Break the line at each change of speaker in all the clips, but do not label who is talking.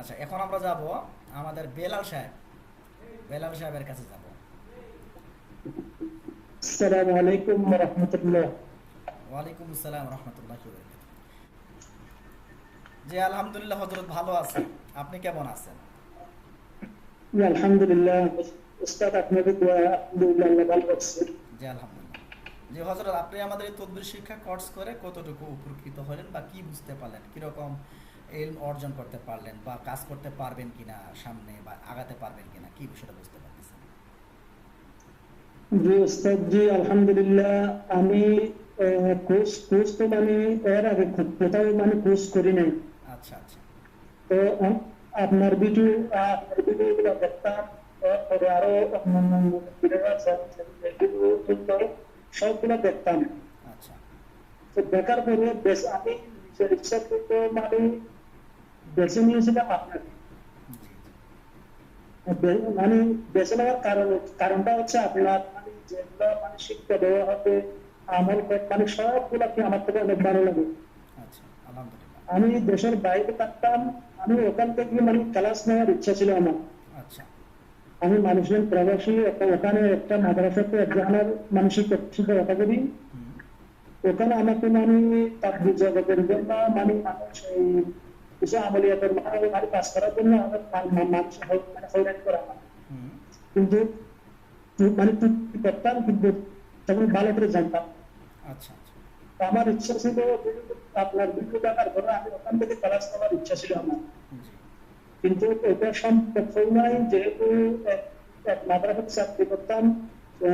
আচ্ছা এখন আমরা যাব আমাদের বেলাল সাহেব। বেলাল সাহেবের কাছে যাব।
আসসালামু আলাইকুম রহমতুল্লাহ
ওয়ালাইকুম আসসালাম রহমতুল্লাহ জি আলহামদুলিল্লাহ হজরত ভালো আছেন। আপনি কেমন আছেন?
আলহামদুলিল্লাহ উস্তাদ আপনাদের দোয়া আলহামদুলিল্লাহ ভালো রাখছে
জি আলহামদুলিল্লাহ। জি হজরত আপনি আমাদের এই তদবির শিক্ষা কোর্স করে কতটুকু উপকৃত হলেন বা কি বুঝতে পারলেন? কীরকম এলম অর্জন করতে পারলেন বা কাজ করতে পারবেন কিনা সামনে বা আগাতে পারবেন কিনা কি বিষয়টা বুঝতে পারতেছেন?
জি উস্তাদ জি আলহামদুলিল্লাহ আমি কোর্স কোর্স তো মানে এর আগে কোথাও মানে কোর্স করি নাই।
আচ্ছা আচ্ছা।
তো আপনার ভিডিও আপনার ভিডিও দেখতাম তারপরে আরও ভিডিও আছে সবগুলো দেখতাম।
আচ্ছা।
তো দেখার পরে বেশ আমি মানে বেছে নিয়েছিলাম আপনাকে মানে বেছে নেওয়ার কারণ কারণটা হচ্ছে আপনার মানে যেগুলো মানে শিক্ষা দেওয়া হবে আমল মানে সবগুলো কি আমার থেকে অনেক ভালো লাগে।
আচ্ছা
আমি দেশের বাইরে থাকতাম আমি ওখান থেকে মানে ক্লাস নেওয়ার ইচ্ছা ছিল আমার।
আচ্ছা।
আমি মানুষজন প্রবাসী ওখানে একটা মাদ্রাসাতে একজনের মানসিক শিক্ষকতা করি ওখানে আমাকে মানে তার জগতের জন্য মানে মানুষ কিছু আমলিয়াতের মানে কাজ করার জন্য আমাদের মানুষ হয়- মানে হয়রান করা হয়। কিন্তু মানে চুক্তি করতাম? কিন্তু তখন ভালো করে জানতাম।
আচ্ছা আচ্ছা।
আমার ইচ্ছা ছিল আপনার দেখার পরে আমি ওখান থেকে ক্লাস নেওয়ার ইচ্ছা ছিল আমার। কিন্তু এটা সম্ভব নাই যেহেতু এক চাকরি করতাম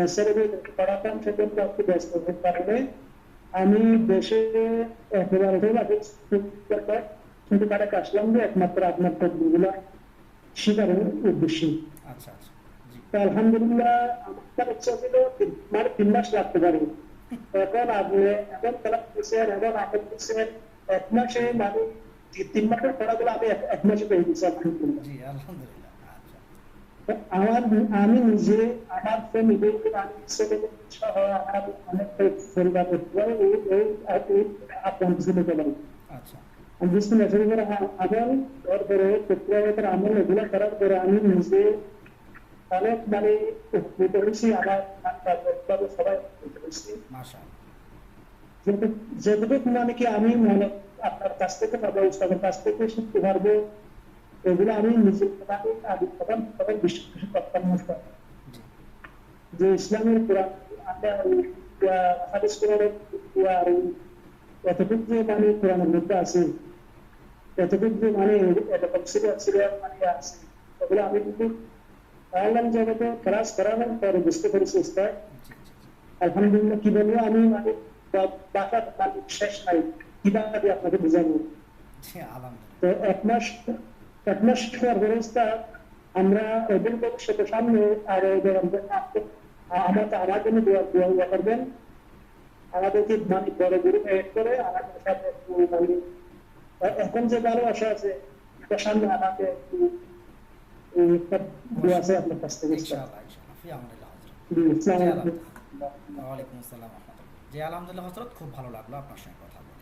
ছেলেমেয়েদেরকে পড়াতাম সেজন্য একটু ব্যস্ত হতে কারণে আমি দেশে একেবারে কিন্তু তারা যে একমাত্র আপনার তদবিগুলো শিকারের উদ্দেশ্যে
আচ্ছা আচ্ছা
আলহামদুলিল্লাহ আমার ইচ্ছা ছিল মানে তিন মাস লাগতে পারে এখন আপনি এখন খেলা দিচ্ছেন এখন আপনি দিচ্ছেন এক মাসে মানে তিন মাসের পড়াগুলো আমি এক- এক মাসে পেয়ে দিচ্ছি আলহামদুলিল্লাহ
জি আলহামদুলিল্লাহ আচ্ছা
তো আমার আমি নিজে আমার ফ্যামিলি আমি ছেলে সহ আমার অনেক পরিবার আপনার ছিল
আচ্ছা
আমি বুঝতে পারছি এবার আবার তারপরে প্রক্রিয়াগতের আমল এগুলো করার পরে আমি নিজে অনেক মানে উপকৃত হয়েছি আমার মানে তারপরে সবাই উপকৃত হয়েছি
মাশা
যেটুকু- যেটুকু মানে কি আমি মনে আপনার কাছ থেকে পাবো উস্তাদের কাছ থেকে শিখতে পারব এগুলো আমি নিজের মানে আগে তখন তখন বিশ্বাস করতাম না উস্তাদ।
জি
যে ইসলামের কোরআন আমরা ওই, আহ, হাদিস কোরআনের আহ, ওই এতটুকু যে মানে কোরআনের মধ্যে আছে এতটুকু মানে এরকম সিরিয়াল সিরিয়াল মানে আছে এগুলো আমি কিন্তু অনলাইন জগতে ক্লাস করানোর পরে বুঝতে পেরেছি আলহামদুলিল্লাহ কি বলব আমি মানে মানে শেষ নাই কীভাবে আপনাকে বোঝাবো তো এক মাস এক মাস পর আমরা ওদের ভবিষ্যতে সামনে আর আমার আমার জন্য দোয়া করবেন আমাদেরকে মানে বড় গ্রুপ এড করে আমাদের সাথে মানে এখন যে ভালোবাসা আছে এটা সামনে আমাকে দোয়া আছে আপনার কাছ থেকে।
আলহামদুলিল্লাহ হজরত খুব ভালো লাগল আপনার সঙ্গে কথা বলে।